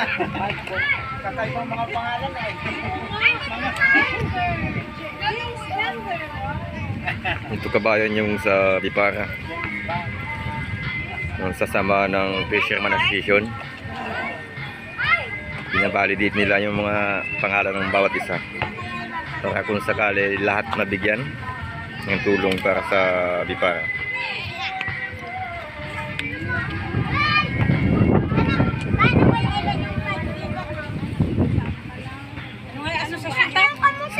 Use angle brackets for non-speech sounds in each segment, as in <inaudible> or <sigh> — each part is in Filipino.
Kakaibang mga pangalan ay. Ito kabayan yung sa Bipara. Yung sasama ng Fisherman Association. Binabalidate nila yung mga pangalan ng bawat isa. Para kung sakali lahat mabigyan ng tulong para sa Bipara.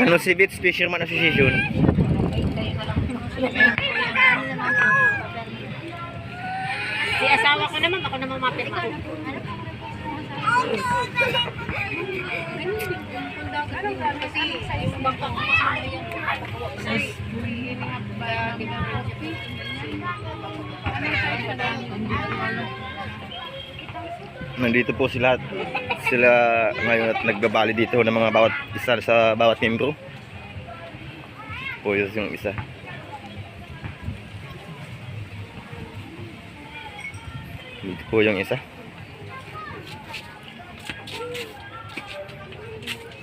San Jose Beach Fisherman Association. Si asawa ko naman, ako naman mapit ko. Nandito po sila sila ngayon at nagbabali dito ng mga bawat isa sa bawat membro. Po yun yung isa. Dito po yung isa.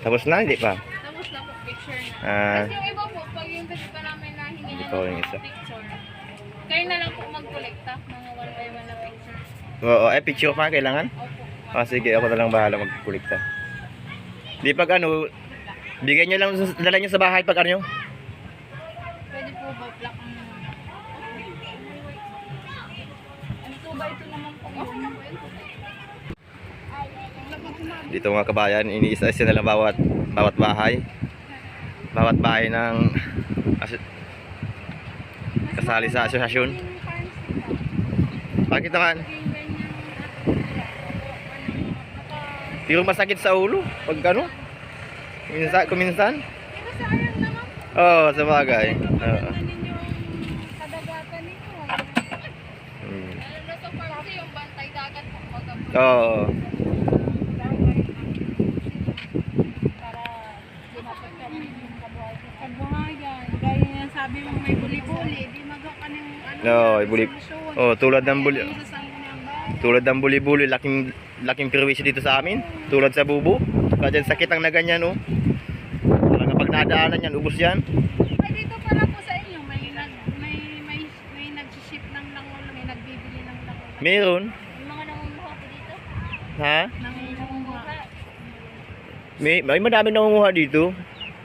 Tapos na, hindi pa. Tapos na po, picture na. Ah, Tapos yung iba po, pag yung kasi pa namin nahingi Hindi na yung isa. picture, kayo na lang po mag-collecta mga one by one na picture. oo, eh, picture pa kailangan? Opo. Ah, sige, ako na lang bahala magkulikta. Di pag ano, bigyan nyo lang, dala nyo sa bahay pag ano nyo. Pwede po ba black ang... Ano ba ito naman po? Na ito. Dito mga kabayan, iniisa-isa nila bawat bawat bahay. Bawat bahay ng kasali sa asosasyon. Bakit naman? Pero masakit sa ulo pag ano? Kuminsan, kuminsan? Oo, oh, sa bagay. Oo. Sa. Oo. Sabi mo may buli-buli. Di magawa ka ng ano. Oo, solusyon. Oh, tulad ng buli. Bahay. Tulad ng buli-buli, laking laking perwisyo dito sa amin. Tulad sa bubo. Kaya dyan sakit ang na ganyan, oh. Parang kapag nadaanan yan, ubos yan. Ay, dito pala po sa inyo, may nag may may may nag-ship ng langol, may nagbibili ng langol. Meron. Yung mga nangunguha po dito. Ha? Nangunguha. May, may madami nangunguha dito.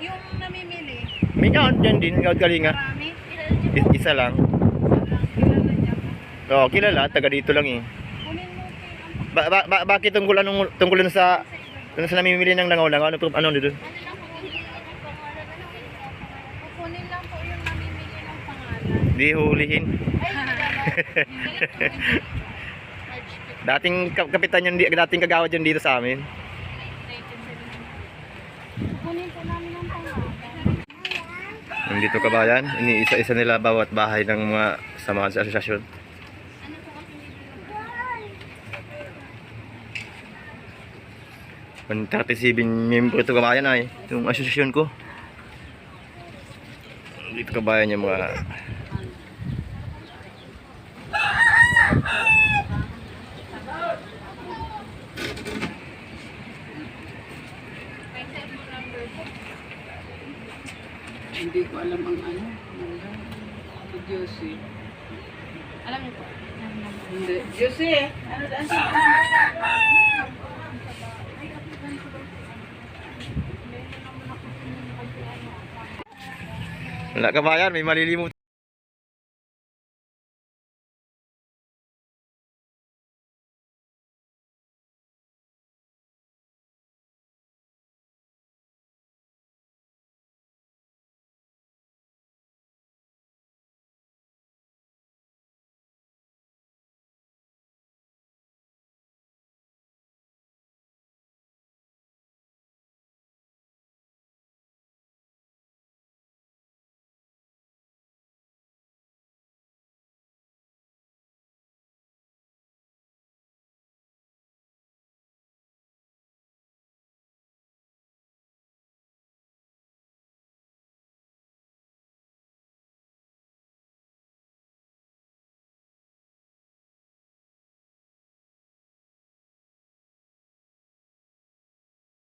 Yung namimili, May yan dyan din, kahit kalinga. marami. Isa lang. Oo, kilala, taga dito lang eh. Kunin mo po yung Ba, ba, ba, bakit tungkol anong tungkol dun sa dun sa namimili ng langaw-langaw? Ano, ano dito? Ano lang po hili ng pangalan? Ano hili ng pangalan? kukunin lang po yung namimili ng pangalan. Di hulihin. Ay. <laughs> Dating kap- kapitan yun, di- dating kagawad yun dito sa amin. Kukunin po namin ang pangalan. Nandito kabayan, iniisa-isa nila bawat bahay ng mga samahan sa asosasyon. Ano po kasi Ang 37 member ito kabayan ay itong asosasyon ko. Dito kabayan yung mga Hindi ko alam ang ano. Josie. Alam niyo po. Hindi. Josie! Ano daan sa wala kabayan, may malilimot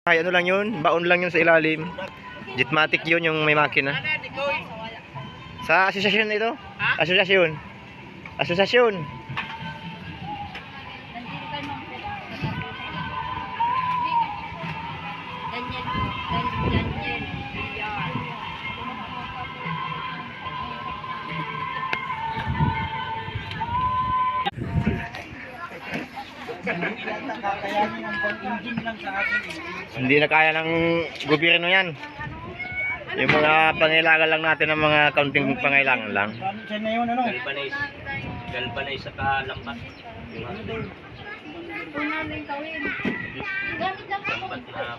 Ay, ano lang yun? Baon lang yun sa ilalim. Jetmatic yun yung may makina. Sa asosyasyon ito? Asosyasyon. Asosyasyon. Ang pag-engine lang sa akin. eh. Hindi na kaya ng gobyerno yan. Yung mga pangailangan lang natin ng mga kaunting pangailangan lang. Siya na yun, ano? Galvanize. Galvanize sa kalambat.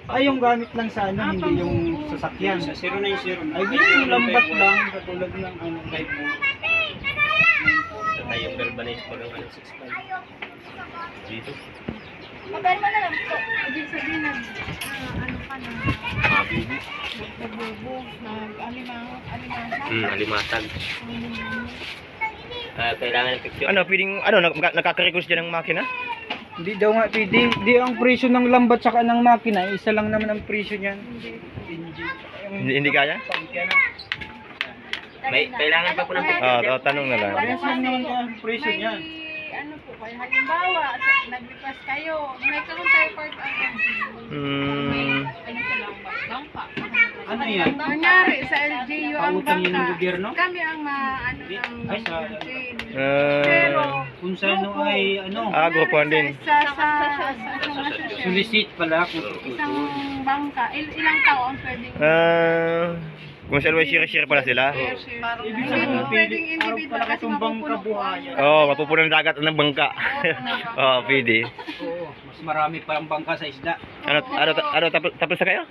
Ay, yung gamit lang sa ano, hindi yung sasakyan. Sa 090. Ay, gusto yung lambat lang, katulad ng ano, type mo. Sa tayo yung galvanize pa ng ano, 65. Dito. Mo na lang po. Ibig sabihin nag, ah, ano ka na, nagbubo, nag-alimango, alimango. Hmm, alimatag. Ah, kailangan ng picture. Ano, pwedeng, ano, nag- nakaka-request dyan ng makina? Hindi daw nga, di, di ang presyo ng lambat saka ng makina, isa lang naman ang presyo niyan. Hindi, hindi kaya? Pagkana. May, kailangan pa po ng picture. Oo, oh, tanong na lang. Parehas lang naman kaya ang presyo niyan. Ano kaya halimbawa, sa- naglipas kayo, may counterpart ang Hmm, ano sa lang ba? Bangka. Ano yan? Kunyari, sa LGU ang Pautang yun ng bangka. gobyerno? Kami ang maano ng Ay, sa- LGU. ah, Pero, Kung sa ano ay ano, ah, grupuhan din. sa, sa, sa, sa, sa, solicit pala kung isang bangka, il, ilang tao ang pwedeng Ah, kung may share-share pala sila. share, share. Ibig Hindi po pwedeng individual kasi mapupuno. Oo, oh, mapupuno ng dagat ng bangka. <laughs> Oo, oh, pwede. Oo, mas marami pa ang bangka sa isda. Ano, ano, ano, tapos, tapos na kayo?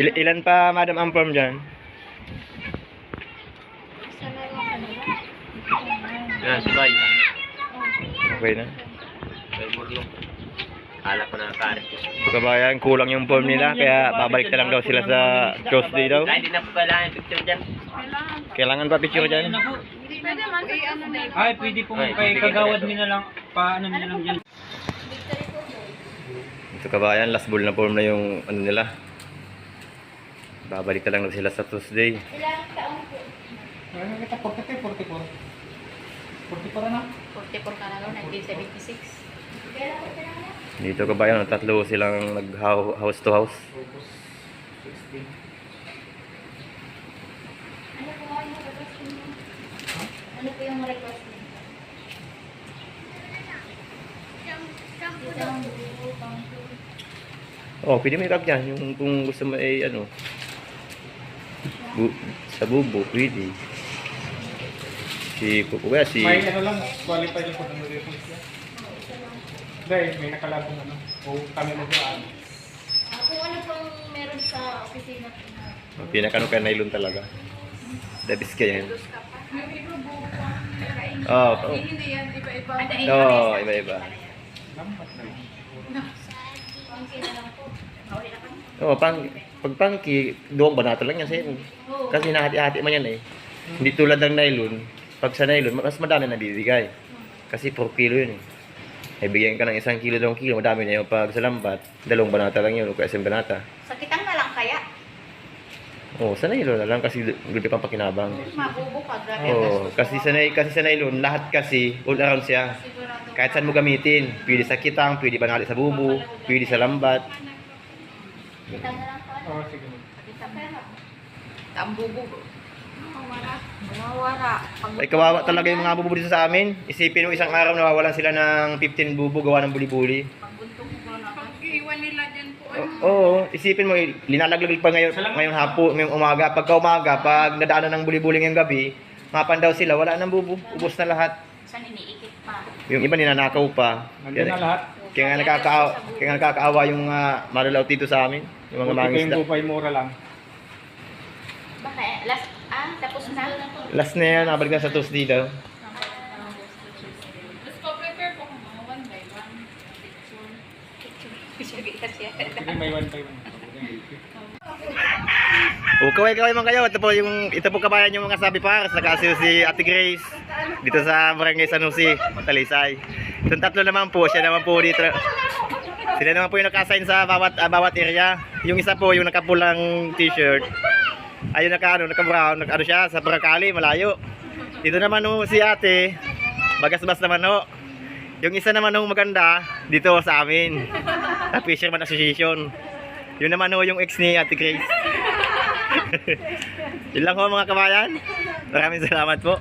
Il- ilan pa, Madam Ampam dyan? Yan, subay. Okay na. May murlong. Kala ko na ko. So, kabayan, kulang yung form nila, kaya babalik na lang daw sila sa Tuesday daw. Ay, hindi na po kailangan yung picture dyan. Kailangan pa. Picture dyan? Pwede man sa ano na Ay, pwede po Ay, kay kagawad mo na lang, paano mo na lang dyan. Ito kabayan, last ball na form na yung ano nila. Babalik na lang daw sila sa Tuesday. Ano kita, 43, 44. 44 na? 44 ka na lang, 1976. Dito kabayan, tatlo silang nag-house to house. Ano po yung request niyo? Oh, pwede mo i dyan. Yung kung gusto mo ay ano. Bu sa bubo, pwede. Si kaya si... May ano lang, qualified yung pag request niya. Dahil may nakalagong ano, o kami mag-aan. Ah, kung ano pong meron sa opisina na Pinakano kay nylon talaga. Dabis ka yan. Oo. Oh, Hindi yan, iba-iba. oh, iba-iba. Oo, oh, pang, pag pangki, duwang banato lang yan sa'yo. Kasi nahati-hati man yan eh. Hindi tulad ng nylon. Pag sa nylon, mas madami na bibigay. Kasi 4 kilo yun eh. Ay bigyan ka ng isang kilo, dalawang kilo, madami na yung pag sa lambat. Dalawang banata lang yun, o kaya isang banata. Sa kitang na lang kaya, Oo, oh, sa nylon na lang kasi gulpi pang pakinabang. mabubo ka, grabe. Oo, kasi sa, nay- kasi sa nylon, lahat kasi all around siya. Kahit saan mo gamitin. Pwede sa kitang, pwede banali sa bubo, pwede sa lambat. Kitang na lang po. Oo, sige. Kitang pera. Tambubo. Pag Ay kawawa talaga yung mga bubo dito sa amin. Isipin mo isang araw nawawalan sila ng 15 bubo gawa ng buli-buli. Pag iwan nila dyan po, O- Oo, isipin mo, linalaglag pa ngayon, ngayon hapo, ngayong umaga. Pagka umaga, pag nadaanan ng buli-buli ngayong gabi, mapan daw sila, wala nang bubo. Ubos na lahat. saan iniikit pa. Yung iba ninanakaw pa. Nandun na lahat. Kaya nga nakakaawa, kaya nga nakakaawa yung uh, malalaw dito sa amin. Yung mga Buti ko mangisda. yung bupay mura lang. Baka, last, ah, tapos na. Last na yan, nabalik na sa Tuesday daw. Kasi. May one by one. O, kaway-kaway man kayo. Ito po yung, ito po kabayan yung mga sabi pars. Nakasiyo si Ate Grace. Dito sa Barangay San Jose, Talisay. Itong tatlo naman po, siya naman po dito. Sila naman po yung naka-assign sa bawat ah, bawat area. Yung isa po yung nakapulang t-shirt. Ayun naka ano, naka-brown, naka ano siya sa Paracali, malayo. Dito naman no si Ate, bagas-bas naman no. Yung isa naman no maganda dito sa amin. Sa Fisherman Association. Yun naman no yung ex ni Ate Grace. <laughs> Yun lang ho mga kabayan. Maraming salamat po.